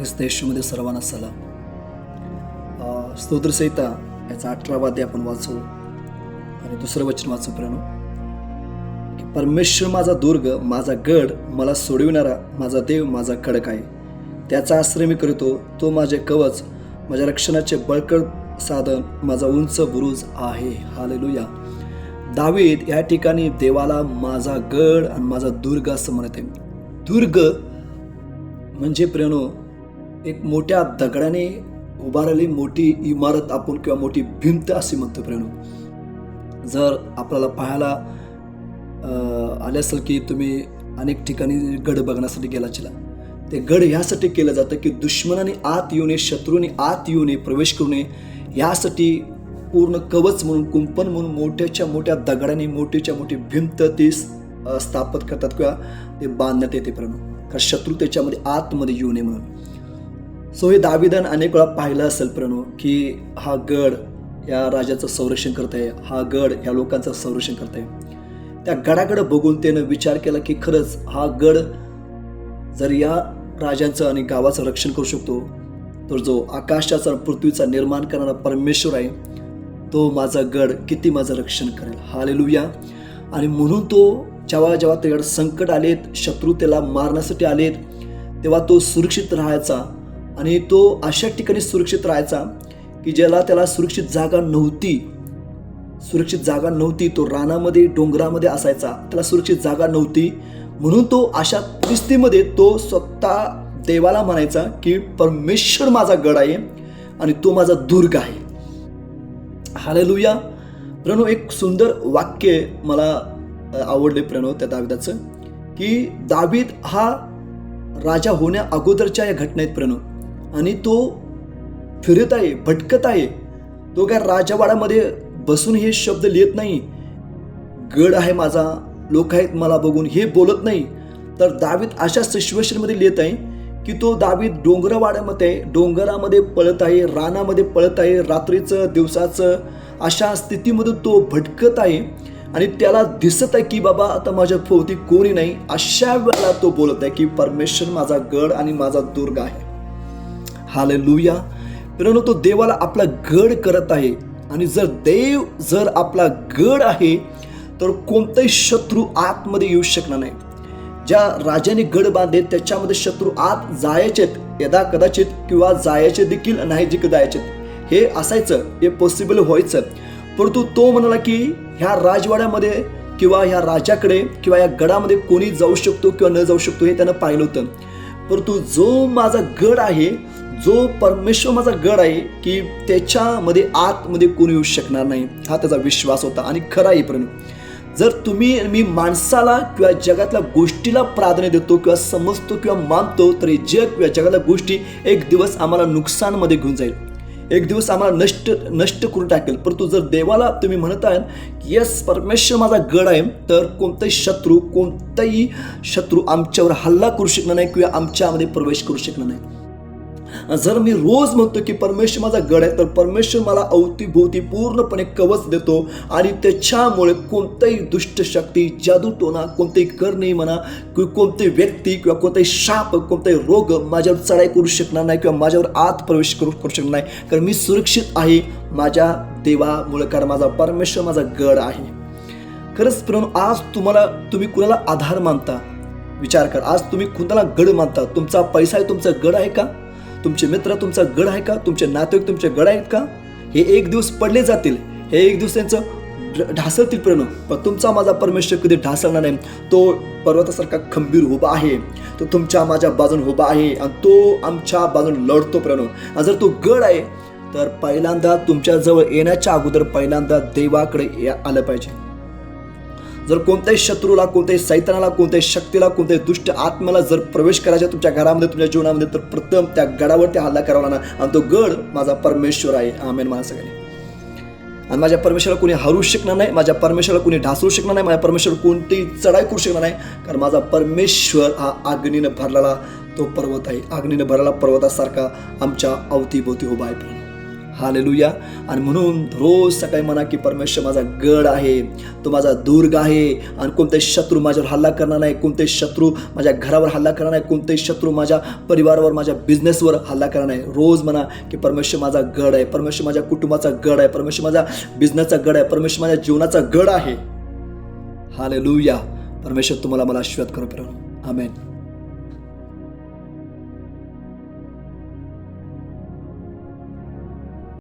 ख्रिस्त येशूमध्ये सर्वांना सलाम. स्तोत्रसंहिता स्तोत्रसहिता याचा अठरावा अध्याय आपण वाचू आणि दुसरं वचन वाचू प्रेम परमेश्वर माझा दुर्ग माझा गड मला सोडविणारा माझा देव माझा खडक आहे. त्याचा आश्रय मी करतो तो माझे कवच माझ्या रक्षणाचे बळकट साधन माझा उंच बुरुज आहे. हालेलुया. दावीद या ठिकाणी देवाला माझा गड आणि माझा दुर्ग असं म्हणत आहे. दुर्ग म्हणजे प्रेनो एक मोठ्या दगडाने उभारलेली मोठी इमारत आपण किंवा मोठी भिंत असे म्हणतो प्रेम जर आपल्याला पाहायला आले असेल की तुम्ही अनेक ठिकाणी गड बघण्यासाठी गेला चिला ते गड ह्यासाठी केलं जातं की दुश्मनाने आत येऊ नये शत्रूने आत येऊ नये प्रवेश करू नये. यासाठी पूर्ण कवच म्हणून कुंपण म्हणून मोठ्याच्या मोठ्या दगडाने मोठीच्या मोठी भिंत ती स्थापित करतात किंवा ते बांधण्यात येते प्रेम कारण शत्रू त्याच्यामध्ये आतमध्ये येऊ नये म्हणून. सो हे दाविदान अनेक वेळा पाहिलं असेल प्रणव की हा गड या राजाचं संरक्षण करत आहे हा गड या लोकांचं संरक्षण करत आहे. त्या गडाकडे बघून त्यानं विचार केला की खरंच हा गड जर या राजांचं आणि गावाचं रक्षण करू शकतो तर जो आकाशाचा पृथ्वीचा निर्माण करणारा परमेश्वर आहे तो माझा गड किती माझं रक्षण करेल. हालेलुया आणि म्हणून तो जेव्हा जेव्हा त्याच्याकडे संकट आलेत शत्रू त्याला मारण्यासाठी आलेत तेव्हा तो सुरक्षित राहायचा आणि तो अशा ठिकाणी सुरक्षित राहायचा की ज्याला त्याला सुरक्षित जागा नव्हती. सुरक्षित जागा नव्हती तो रानामध्ये डोंगरामध्ये असायचा. त्याला सुरक्षित जागा नव्हती. म्हणून तो अशा परिस्थितीमध्ये तो स्वतः देवाला म्हणायचा की परमेश्वर माझा गड आहे आणि तो माझा दुर्ग आहे. हालेलुया. प्रणव एक सुंदर वाक्य मला आवडले प्रणव त्या दाविदाचं की दावीद हा राजा होण्या अगोदरच्या या घटनेत प्रणव आणि तो फिरत आहे भटकत आहे. तो काय राजवाड्यामध्ये बसून हे शब्द लिहित नाही. गड आहे माझा लोक आहेत मला बघून हे बोलत नाही. तर दावीत अशा सिच्युएशनमध्ये लिहित आहे की तो दावीत डोंगरवाड्यामध्ये डोंगरामध्ये पळत आहे रानामध्ये पळत आहे रात्रीचं दिवसाचं अशा स्थितीमधून तो भटकत आहे. आणि त्याला दिसत आहे की बाबा आता माझ्या भोवती कोणी नाही अशा वेळेला तो बोलत आहे की परमेश्वर माझा गड आणि माझा दुर्ग आहे. हाले लुया मित्रांनो तो देवाला आपला गड करत आहे. आणि जर देव जर आपला गड आहे तर कोणताही शत्रू आतमध्ये येऊ शकणार नाही. ज्या राजाने गड बांधले त्याच्यामध्ये शत्रू आत जायचेत यदा कदाचित किंवा जायचे देखील नाही जिक जायचे हे असायचं हे पॉसिबल व्हायचं. परंतु तो म्हणाला की ह्या राजवाड्यामध्ये किंवा ह्या राजाकडे किंवा या गडामध्ये कोणी जाऊ शकतो किंवा न जाऊ शकतो हे त्यानं पाहिलं होतं. परंतु जो माझा गड आहे जो परमेश्वर माझा गड आहे की त्याच्यामध्ये आतमध्ये कोणी येऊ शकणार नाही हा त्याचा विश्वास होता आणि खरा येईपर्यंत जर तुम्ही मी माणसाला किंवा जगातल्या गोष्टीला प्राधान्य देतो किंवा समजतो किंवा मानतो तर हे जग किंवा जगातल्या गोष्टी एक दिवस आम्हाला नुकसानमध्ये घेऊन जाईल. एक दिवस आम्हाला नष्ट नष्ट करून टाकेल. परंतु जर देवाला तुम्ही म्हणत आहात येस परमेश्वर माझा गड आहे तर कोणताही शत्रू कोणताही शत्रू आमच्यावर हल्ला करू शकणार नाही किंवा आमच्यामध्ये प्रवेश करू शकणार नाही. जर मी रोज म्हणतो की परमेश्वर माझा गड आहे तर परमेश्वर मला अवतीभोवती पूर्णपणे कवच देतो आणि त्याच्यामुळे कोणताही दुष्टशक्ती जादू जादूटोना कोणतेही करणे म्हणा किंवा कोणतेही व्यक्ती किंवा कोणताही शाप कोणताही रोग माझ्यावर चढाई करू शकणार नाही किंवा माझ्यावर आत प्रवेश करू करू शकणार नाही. कारण मी सुरक्षित आहे माझ्या देवामुळे कारण माझा परमेश्वर माझा गड आहे. खरंच प्रेम आज तुम्हाला तुम्ही कुणाला आधार मानता? विचार करा आज तुम्ही कुणाला गड मानता? तुमचा पैसा आहे तुमचा गड आहे का? तुमचे मित्र तुमचा गड आहे का? तुमचे नातेवाईक तुमचे गड आहेत का? हे एक दिवस पडले जातील. हे एक दिवस त्यांचं ढासळतील प्रणव पण तुमचा माझा परमेश्वर कधी ढासळणार नाही. तो पर्वतासारखा खंबीर उभा आहे. तो तुमच्या माझ्या बाजून उभा आहे आणि तो आमच्या बाजून लढतो प्रणव आणि जर तो गड आहे तर पहिल्यांदा तुमच्याजवळ येण्याच्या अगोदर पहिल्यांदा देवाकडे या- आलं पाहिजे. जर कोणत्याही शत्रूला कोणत्याही सैतानाला कोणत्याही शक्तीला कोणत्याही दुष्ट आत्म्याला जर प्रवेश करायचा तुमच्या घरामध्ये तुमच्या जीवनामध्ये तर प्रथम त्या गडावरती हल्ला करावा लागणार. आणि तो गड माझा परमेश्वर आहे. आमेन मला सगळे आणि माझ्या परमेश्वराला कोणी हरू शकणार नाही माझ्या परमेश्वराला कोणी ढासळू शकणार नाही माझ्या परमेश्वर कोणतीही चढाई करू शकणार नाही कारण माझा परमेश्वर हा अग्नीनं भरलेला तो पर्वत आहे. अग्नीनं भरलेला पर्वतासारखा आमच्या अवतीभोवती उभा आहे. हालेलुया. आणि म्हणून रोज सकाळी म्हणा की परमेश्वर माझा गड आहे तो माझा दुर्ग आहे आणि कोणते शत्रू माझ्यावर हल्ला करणार नाही कोणते शत्रू माझ्या घरावर हल्ला करणार नाही कोणते शत्रू माझ्या परिवारावर माझ्या बिझनेसवर हल्ला करणार नाही. रोज म्हणा की परमेश्वर माझा गड आहे परमेश्वर माझ्या कुटुंबाचा गड आहे परमेश्वर माझा बिझनेसचा गड आहे परमेश्वर माझ्या जीवनाचा गड आहे. हालेलुया. परमेश्वर तुम्हाला मला आशीर्वाद करो आमेन.